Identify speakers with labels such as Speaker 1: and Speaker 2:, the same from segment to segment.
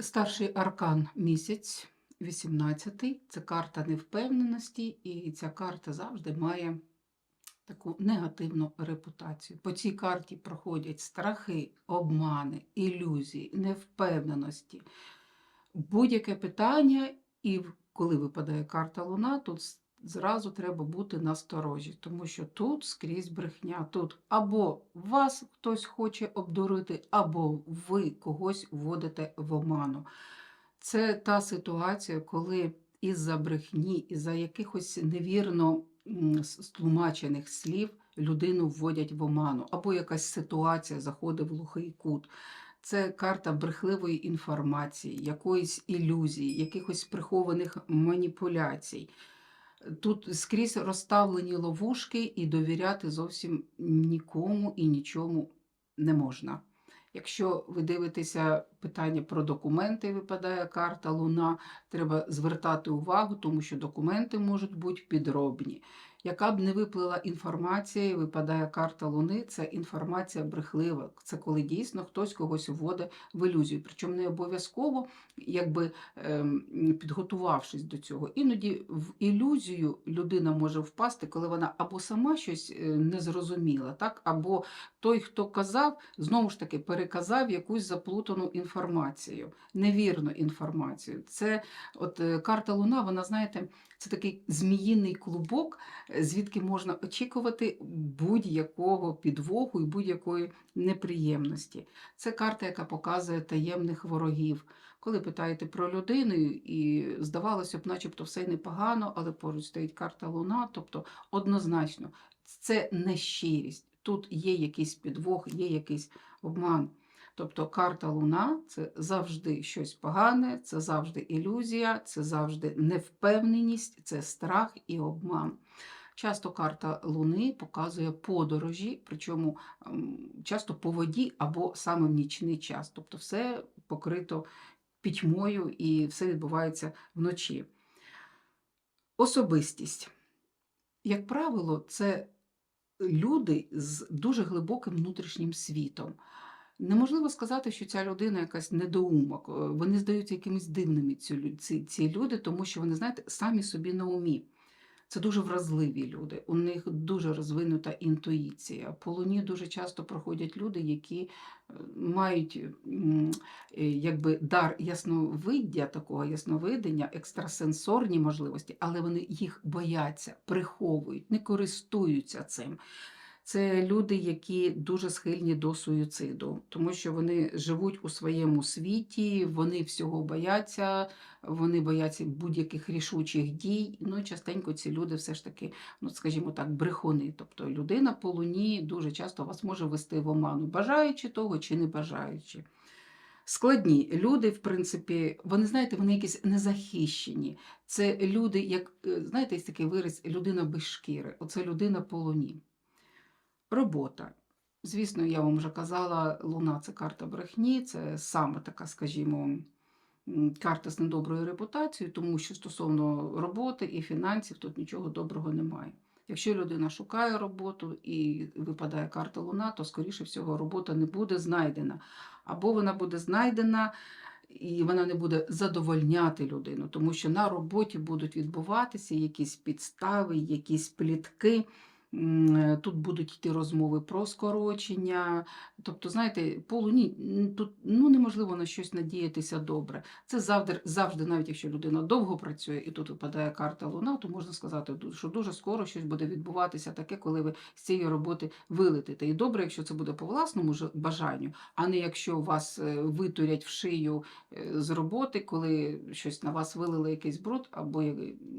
Speaker 1: Старший аркан місяць, 18-й. Це карта невпевненості, і ця карта завжди має таку негативну репутацію. По цій карті проходять страхи, обмани, ілюзії, невпевненості. Будь-яке питання, і коли випадає карта Луна, тут зразу треба бути насторожі, тому що тут скрізь брехня. Тут або вас хтось хоче обдурити, або ви когось вводите в оману. Це та ситуація, коли із-за брехні, із-за якихось невірно стлумачених слів людину вводять в оману, або якась ситуація заходить в глухий кут. Це карта брехливої інформації, якоїсь ілюзії, якихось прихованих маніпуляцій. Тут скрізь розставлені ловушки, і довіряти зовсім нікому і нічому не можна. Якщо ви дивитеся питання про документи, випадає карта Луна, треба звертати увагу, тому що документи можуть бути підробні. Яка б не виплила інформація, випадає карта Луни, це інформація брехлива. Це коли дійсно хтось когось вводить в ілюзію. Причому не обов'язково, якби ем, підготувавшись до цього. Іноді в ілюзію людина може впасти, коли вона або сама щось е, не зрозуміла, так? або той, хто казав, знову ж таки переказав якусь заплутану інформацію, невірну інформацію. Це от е, карта Луна, вона, знаєте, це такий зміїний клубок, е, звідки можна очікувати будь-якого підвоху і будь-якої неприємності. Це карта, яка показує таємних ворогів. Коли питаєте про людину, і здавалося б, начебто все непогано, але поруч стоїть карта Луна, тобто однозначно, це не щирість. Тут є якийсь підвох, є якийсь обман. Тобто карта Луна це завжди щось погане, це завжди ілюзія, це завжди невпевненість, це страх і обман. Часто карта Луни показує подорожі, причому ем, часто по воді або саме в нічний час. Тобто все покрито пітьмою і все відбувається вночі. Особистість. Як правило, це люди з дуже глибоким внутрішнім світом. Неможливо сказати, що ця людина якась недоумок. Е, Вони здаються якимись дивними ці, ці, люди, тому що вони, знаєте, самі собі на умі. Це дуже вразливі люди, у них дуже розвинута інтуїція. По луні дуже часто проходять люди, які е, мають е, якби дар ясновиддя, такого ясновидення, екстрасенсорні можливості, але вони їх бояться, приховують, не користуються цим. Це люди, які дуже схильні до суїциду, тому що вони живуть у своєму світі, вони всього бояться, вони бояться будь-яких рішучих дій. Ну і частенько ці люди все ж таки, ну скажімо так, брехуни. Тобто людина по луні дуже часто вас може вести в оману, бажаючи того чи не бажаючи. Складні люди, в принципі, вони знаєте, вони якісь незахищені. Це люди, як е, знаєте, є такий вираз людина без шкіри. Оце людина по луні. Робота. Звісно, я вам вже казала, Луна це карта брехні, це саме така, скажімо, карта з недоброю репутацією, тому що стосовно роботи і фінансів тут нічого доброго немає. Якщо людина шукає роботу і випадає карта Луна, то, скоріше всього, робота не буде знайдена. Або вона буде знайдена і вона не буде задовольняти людину, тому що на роботі будуть відбуватися якісь підстави, якісь плітки. Е, Тут будуть йти розмови про скорочення. Тобто, знаєте, по луні тут ну, неможливо на щось надіятися добре. Це завжди, завжди, навіть якщо людина довго працює і тут випадає карта Луна, то можна сказати, що дуже скоро щось буде відбуватися таке, коли ви з цієї роботи вилетите. І добре, якщо це буде по власному бажанню, а не якщо вас е, витурять в шию е, з роботи, коли щось на вас вилили якийсь бруд або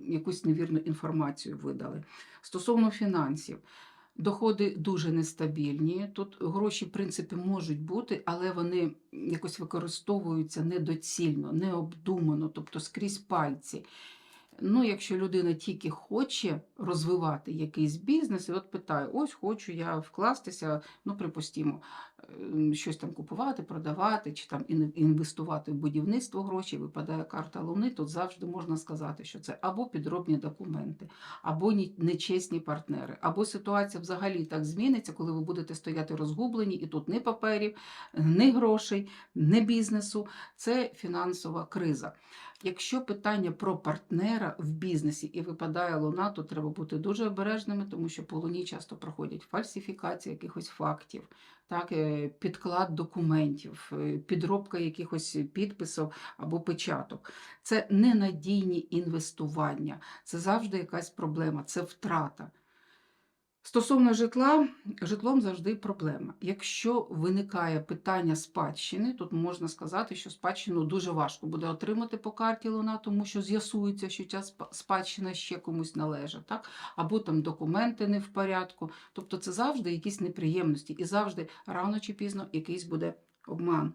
Speaker 1: якусь невірну інформацію видали. Стосовно фінансів, доходи дуже нестабільні. Тут гроші, в принципі, можуть бути, але вони якось використовуються недоцільно, необдумано, тобто скрізь пальці. Ну, якщо людина тільки хоче розвивати якийсь бізнес, і от питає: ось хочу я вкластися, ну, припустімо, ем, щось там купувати, продавати, чи там інвестувати в будівництво гроші, випадає карта Луни, тут завжди можна сказати, що це або підробні документи, або нечесні партнери, або ситуація взагалі так зміниться, коли ви будете стояти розгублені, і тут ні паперів, ні грошей, ні бізнесу. Це фінансова криза. Якщо питання про партнера в бізнесі і випадає луна, то треба бути дуже обережними, тому що по луні часто проходять фальсифікації якихось фактів, так, е, підклад документів, е, підробка якихось підписів або печаток. Це ненадійні інвестування, це завжди якась проблема, це втрата. Стосовно житла, житлом завжди проблема. Якщо виникає питання спадщини, тут можна сказати, що спадщину дуже важко буде отримати по карті Луна, тому що з'ясується, що ця спадщина ще комусь належить, так? або там документи не в порядку. Тобто це завжди якісь неприємності, і завжди рано чи пізно якийсь буде обман.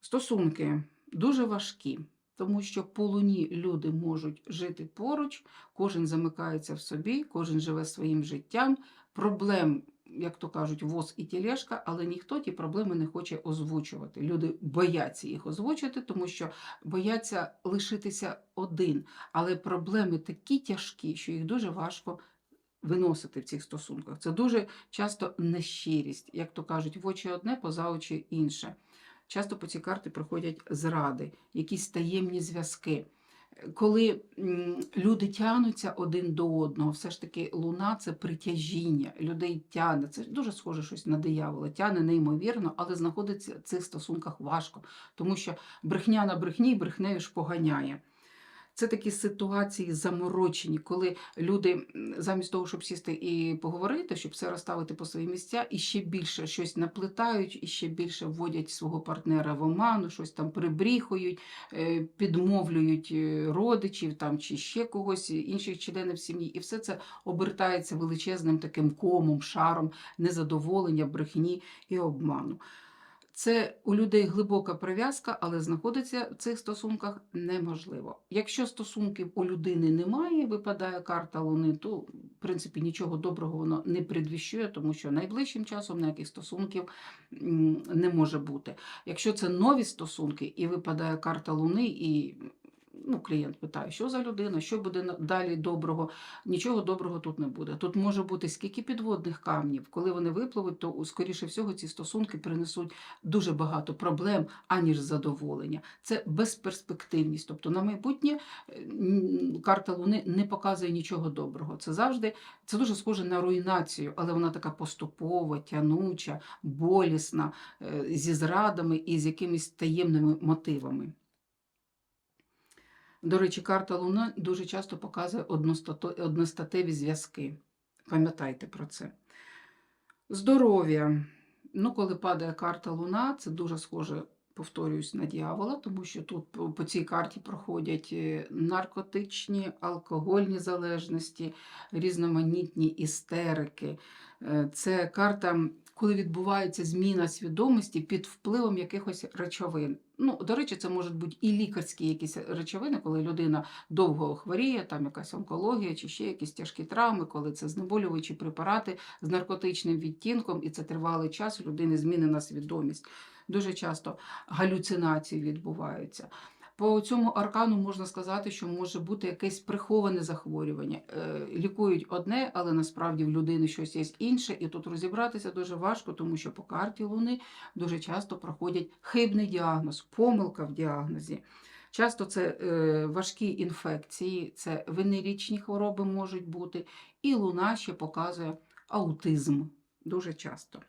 Speaker 1: Стосунки дуже важкі, тому що по луні люди можуть жити поруч, кожен замикається в собі, кожен живе своїм життям. Проблем, як то кажуть, воз і тілешка, але ніхто ті проблеми не хоче озвучувати. Люди бояться їх озвучити, тому що бояться лишитися один. Але проблеми такі тяжкі, що їх дуже важко виносити в цих стосунках. Це дуже часто нещирість, як то кажуть, в очі одне, поза очі інше. Часто по цій карті проходять зради, якісь таємні зв'язки. Коли люди тягнуться один до одного, все ж таки луна це притяжіння, людей тягне. Це дуже схоже щось на диявола, тягне неймовірно, але знаходиться в цих стосунках важко, тому що брехня на брехні брехнею ж поганяє. Це такі ситуації заморочені, коли люди замість того, щоб сісти і поговорити, щоб все розставити по свої місця, і ще більше щось наплетають, і ще більше вводять свого партнера в оману, щось там прибріхують, е, підмовлюють е, родичів там чи ще когось, інших членів сім'ї, і все це обертається величезним таким комом, шаром незадоволення, брехні і обману. Це у людей глибока прив'язка, але знаходитися в цих стосунках неможливо. Якщо стосунків у людини немає, випадає карта Луни, то в принципі нічого доброго воно не предвіщує, тому що найближчим часом ніяких стосунків не може бути. Якщо це нові стосунки і випадає карта Луни, і ну, клієнт питає, що за людина, що буде далі доброго. Нічого доброго тут не буде. Тут може бути скільки підводних камнів. Коли вони випливуть, то скоріше всього ці стосунки принесуть дуже багато проблем, аніж задоволення. Це безперспективність. Тобто на майбутнє е, карта Луни не показує нічого доброго. Це завжди це дуже схоже на руйнацію, але вона така поступова, тянуча, болісна, е, зі зрадами і з якимись таємними мотивами. До речі, карта Луна дуже часто показує одностатеві зв'язки. Пам'ятайте про це. Здоров'я. Ну, коли падає карта Луна, це дуже схоже, повторююсь, на дьявола, тому що тут по, цій карті проходять е, наркотичні, алкогольні залежності, різноманітні істерики. Е, Це карта, коли відбувається зміна свідомості під впливом якихось речовин. Ну, до речі, це можуть бути і лікарські якісь речовини, коли людина довго хворіє, там якась онкологія чи ще якісь тяжкі травми, коли це знеболюючі препарати з наркотичним відтінком, і це тривалий час у людини змінена свідомість. Дуже часто галюцинації відбуваються. По цьому аркану можна сказати, що може бути якесь приховане захворювання. Е, Лікують одне, але насправді в людини щось є інше, і тут розібратися дуже важко, тому що по карті Луни дуже часто проходять хибний діагноз, помилка в діагнозі. Часто це е, важкі інфекції, це венерічні хвороби можуть бути, і луна ще показує аутизм дуже часто.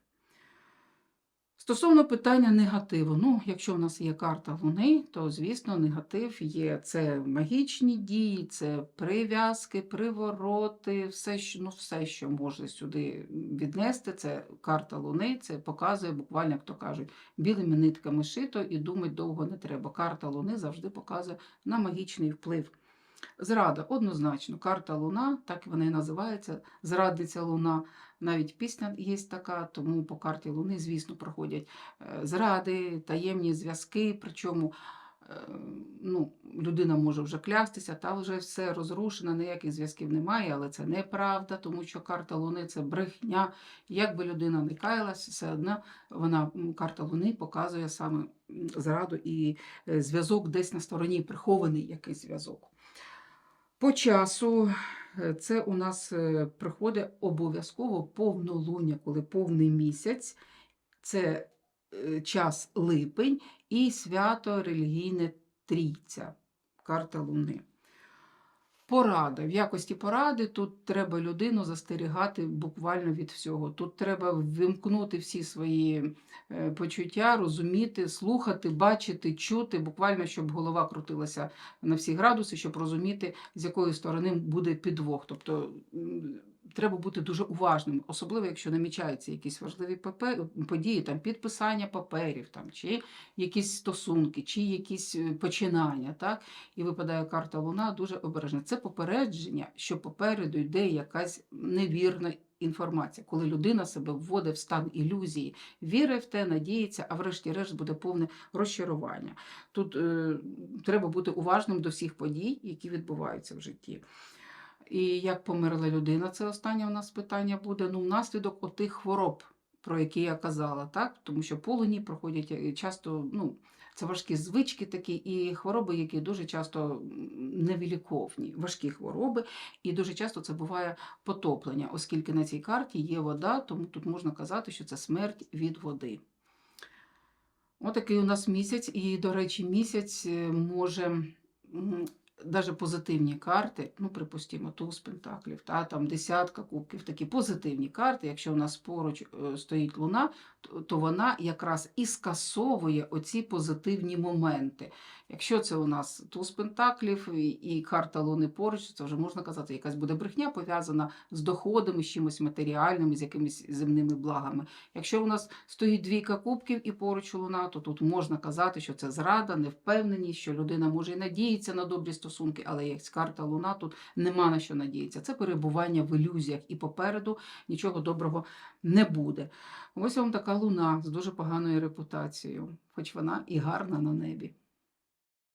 Speaker 1: Стосовно питання негативу, ну, якщо в нас є карта Луни, то, звісно, негатив є. Це магічні дії, це прив'язки, привороти, все, ну, все, що може сюди віднести, це карта Луни, це показує буквально, як то кажуть, білими нитками шито і думати довго не треба. Карта Луни завжди показує на магічний вплив. Зрада, однозначно, карта Луна, так вона і називається, зрадниця Луна. Навіть пісня є така, тому по карті Луни, звісно, проходять е, зради, таємні зв'язки. Причому е, ну, людина може вже клястися, та вже все розрушено, ніяких зв'язків немає, але це неправда, тому що карта Луни це брехня. Як би людина не каялась, все одно вона карта Луни показує саме зраду і е, зв'язок десь на стороні, прихований якийсь зв'язок. По часу е, це у нас е, приходить обов'язково повнолуння, коли повний місяць. Це е, час липень і свято релігійне трійця, карта Луни. Порада. В якості поради тут треба людину застерігати буквально від всього. Тут треба вимкнути всі свої е, почуття, розуміти, слухати, бачити, чути, буквально, щоб голова крутилася на всі градуси, щоб розуміти, з якої сторони буде підвох. Тобто треба бути дуже уважним, особливо якщо намічаються якісь важливі події, там підписання паперів, там, чи якісь стосунки, чи якісь е, починання. Так? І випадає карта Луна дуже обережна. Це попередження, що попереду йде якась невірна інформація, коли людина себе вводить в стан ілюзії, вірить в те, надіється, а врешті-решт буде повне розчарування. Тут е, треба бути уважним до всіх подій, які відбуваються в житті. І як померла людина, це останнє у нас питання буде. Ну, внаслідок отих хвороб, про які я казала, так? Тому що по луні проходять е, часто, ну, це важкі звички такі, і хвороби, які дуже часто м, невиліковні, важкі хвороби, і дуже часто це буває потоплення, оскільки на цій карті є вода, тому тут можна казати, що це смерть від води. Отакий у нас місяць, і, до речі, місяць е, може навіть позитивні карти, ну, припустимо, туз пентаклів, та, там десятка кубків, такі позитивні карти. Якщо у нас поруч е, стоїть луна, то, вона якраз і скасовує оці позитивні моменти. Якщо це у нас туз пентаклів і карта луни поруч, це вже можна казати, якась буде брехня пов'язана з доходами, з чимось матеріальним, з якимись земними благами. Якщо у нас стоїть двійка кубків і поруч луна, то тут можна казати, що це зрада, невпевненість, що людина може і надіятися на добрі стосунки, але як карта луна, тут нема на що надіятися. Це перебування в ілюзіях, і попереду нічого доброго не буде. Ось вам така луна з дуже поганою репутацією, хоч вона і гарна на небі.